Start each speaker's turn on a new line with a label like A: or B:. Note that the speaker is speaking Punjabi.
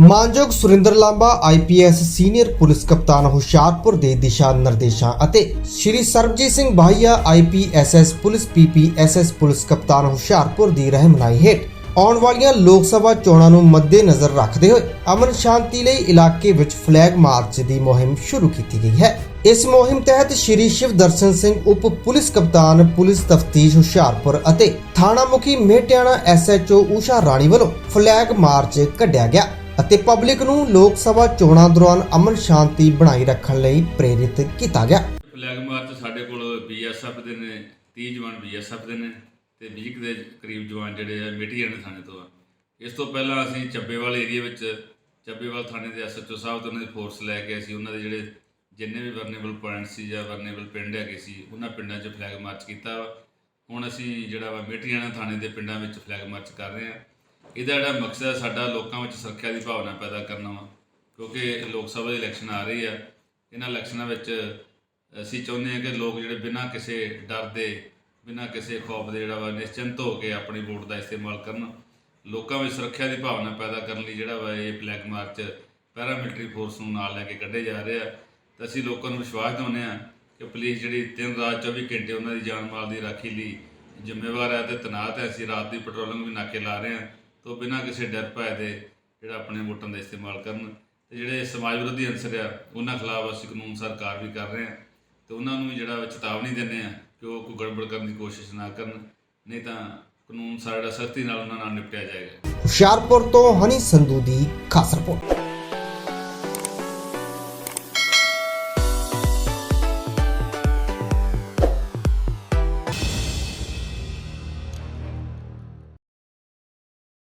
A: ਮਾਨਯੋਗ Surinder Lamba IPS senior police ਕਪਤਾਨ ਹੁਸ਼ਿਆਰਪੁਰ ਦੇ ਦਿਸ਼ਾ ਨਿਰਦੇਸ਼ਾਂ ਅਤੇ ਸ਼੍ਰੀ ਸਰਬਜੀਤ ਸਿੰਘ ਬਾਹੀਆ ਆਈਪੀਐਸਐਸ ਪੁਲਿਸ ਪੀਪੀਐਸਐਸ ਪੁਲਿਸ ਕਪਤਾਨ ਹੁਸ਼ਿਆਰਪੁਰ ਦੀ ਰਹਿਨਮਾਈ ਹੇਠ ਆਉਣ ਵਾਲੀਆਂ ਲੋਕ ਸਭਾ ਚੋਣਾਂ ਨੂੰ ਮੱਦੇਨਜ਼ਰ ਰੱਖਦੇ ਹੋਏ ਅਮਨ ਸ਼ਾਂਤੀ ਲਈ ਇਲਾਕੇ ਵਿੱਚ ਫਲੈਗ ਮਾਰਚ ਦੀ ਮੁਹਿੰਮ ਸ਼ੁਰੂ ਕੀਤੀ ਗਈ ਹੈ। ਇਸ ਮੁਹਿੰਮ ਤਹਿਤ ਸ਼੍ਰੀ ਸ਼ਿਵ ਦਰਸ਼ਨ ਸਿੰਘ ਉਪ ਪੁਲਿਸ ਕਪਤਾਨ, ਪੁਲਿਸ ਤਫਤੀਸ਼ ਹੁਸ਼ਿਆਰਪੁਰ ਅਤੇ ਥਾਣਾ ਮੁਖੀ ਮੇਟਿਆਣਾ ਐਸਐਚਓ ਊਸ਼ਾ ਰਾਣੀ ਵੱਲੋਂ ਫਲੈਗ ਮਾਰਚ ਕੱਢਿਆ ਗਿਆ। ਅਤੇ ਪਬਲਿਕ ਨੂੰ ਲੋਕ ਸਭਾ ਚੋਣਾਂ ਦੌਰਾਨ ਅਮਨ ਸ਼ਾਂਤੀ ਬਣਾਈ ਰੱਖਣ ਲਈ ਪ੍ਰੇਰਿਤ ਕੀਤਾ ਗਿਆ।
B: ਫਲੈਗ ਮਾਰਚ ਸਾਡੇ ਕੋਲ ਬੀਐਸਐਫ ਦੇ ਨੇ 30 ਜਵਾਨ ਬੀਐਸਐਫ ਦੇ ਨੇ ਤੇ 20 ਦੇ ਕਰੀਬ ਜਵਾਨ ਜਿਹੜੇ ਆ ਮਿੱਟੀ ਜਾਣੇ ਥਾਣੇ ਤੋਂ ਆ। ਇਸ ਤੋਂ ਪਹਿਲਾਂ ਅਸੀਂ ਚੱਬੇਵਾਲ ਏਰੀਆ ਵਿੱਚ, ਚੱਬੇਵਾਲ ਥਾਣੇ ਦੇ ਐਸਐਚਓ ਸਾਹਿਬ ਤੋਂ ਉਹਨਾਂ ਦੀ ਫੋਰਸ ਲੈ ਕੇ ਅਸੀਂ ਉਹਨਾਂ ਦੇ ਜਿਹੜੇ ਜਿੰਨੇ ਵੀ ਵਰਨੇਬਲ ਪੁਆਇੰਟ ਸੀ ਜਾਂ ਵਰਨੇਬਲ ਪਿੰਡ ਹੈਗੇ ਸੀ, ਉਹਨਾਂ ਪਿੰਡਾਂ 'ਚ ਫਲੈਗ ਮਾਰਚ ਕੀਤਾ ਵਾ। ਹੁਣ ਅਸੀਂ ਜਿਹੜਾ ਵਾ ਮਿੱਟੀ ਥਾਣੇ ਦੇ ਪਿੰਡਾਂ ਵਿੱਚ ਫਲੈਗ ਮਾਰਚ ਕਰ ਰਹੇ ਹਾਂ ਇਹਦਾ ਜਿਹੜਾ ਮਕਸਦ ਹੈ ਸਾਡਾ ਲੋਕਾਂ ਵਿੱਚ ਸੁਰੱਖਿਆ ਦੀ ਭਾਵਨਾ ਪੈਦਾ ਕਰਨਾ ਵਾ। ਕਿਉਂਕਿ ਲੋਕ ਸਭਾ ਦੀ ਇਲੈਕਸ਼ਨ ਆ ਰਹੀ ਆ। ਇਹਨਾਂ ਇਲੈਕਸ਼ਨਾਂ ਵਿੱਚ, ਅਸੀਂ ਚਾਹੁੰਦੇ ਹਾਂ ਕਿ ਲੋਕ ਜਿਹੜੇ ਬਿਨਾਂ ਕਿਸੇ ਡਰ ਦੇ, ਬਿਨਾਂ ਕਿਸੇ ਖੌਫ ਦੇ ਜਿਹੜਾ ਵਾ, ਨਿਸ਼ਚਿੰਤ ਹੋ ਕੇ ਆਪਣੀ ਵੋਟ ਦਾ ਇਸਤੇਮਾਲ ਕਰਨ। ਲੋਕਾਂ ਵਿੱਚ ਸੁਰੱਖਿਆ ਦੀ ਭਾਵਨਾ ਪੈਦਾ ਕਰਨ ਲਈ ਜਿਹੜਾ ਵਾ, ਇਹ ਬਲੈਕ ਮਾਰਚ ਪੈਰਾਮਿਲਟਰੀ ਫੋਰਸ ਨੂੰ ਨਾਲ ਲੈ ਕੇ ਕੱਢੇ ਜਾ ਰਹੇ ਆ। ਤਾਂ ਅਸੀਂ ਲੋਕਾਂ ਨੂੰ ਵਿਸ਼ਵਾਸ ਦਿਵਾਉਂਦੇ ਆ ਕਿ ਪੁਲਿਸ ਜਿਹੜੀ ਦਿਨ ਰਾਤ 24 ਘੰਟੇ ਉਹਨਾਂ ਦੀ ਜਾਨ ਮਾਲ ਦੀ ਰਾਖੀ ਲਈ ਜ਼ਿੰਮੇਵਾਰ ਹੈ ਤੇ ਤੈਨਾਤ ਹੈ। ਅਸੀਂ ਰਾਤ ਦੀ ਪੈਟਰੋਲਿੰਗ ਵੀ ਨਾਕੇ ਲਾ ਰਹੇ ਆ ਤੋਂ ਬਿਨਾਂ ਕਿਸੇ ਡਰ ਭੈ ਦੇ ਜਿਹੜਾ ਆਪਣੇ ਵੋਟਾਂ ਦਾ ਇਸਤੇਮਾਲ ਕਰਨ ਤੇ ਜਿਹੜੇ ਸਮਾਜ ਵਿਰੋਧੀ ਅੰਸਰ ਆ, ਉਹਨਾਂ ਖਿਲਾਫ ਅਸੀਂ ਕਾਨੂੰਨ ਅਨੁਸਾਰ ਕਾਰਵਾਈ ਕਰ ਰਹੇ ਆ ਤੇ ਉਹਨਾਂ ਨੂੰ ਵੀ ਜਿਹੜਾ ਵਾ ਚੇਤਾਵਨੀ ਦਿੰਦੇ ਆ ਕਿ ਉਹ ਕੋਈ ਗੜਬੜ ਕਰਨ ਦੀ ਕੋਸ਼ਿਸ਼ ਨਾ ਕਰਨ, ਨਹੀਂ ਤਾਂ ਕਾਨੂੰਨ ਸਾਡਾ ਸਖਤੀ ਨਾਲ ਉਹਨਾਂ ਨਾਲ ਨਿਪਟਿਆ ਜਾਏਗਾ।
A: ਹੁਸ਼ਿਆਰਪੁਰ ਤੋਂ ਹਨੀ ਸੰਧੂ ਦੀ ਖਾਸ ਰਿਪੋਰਟ।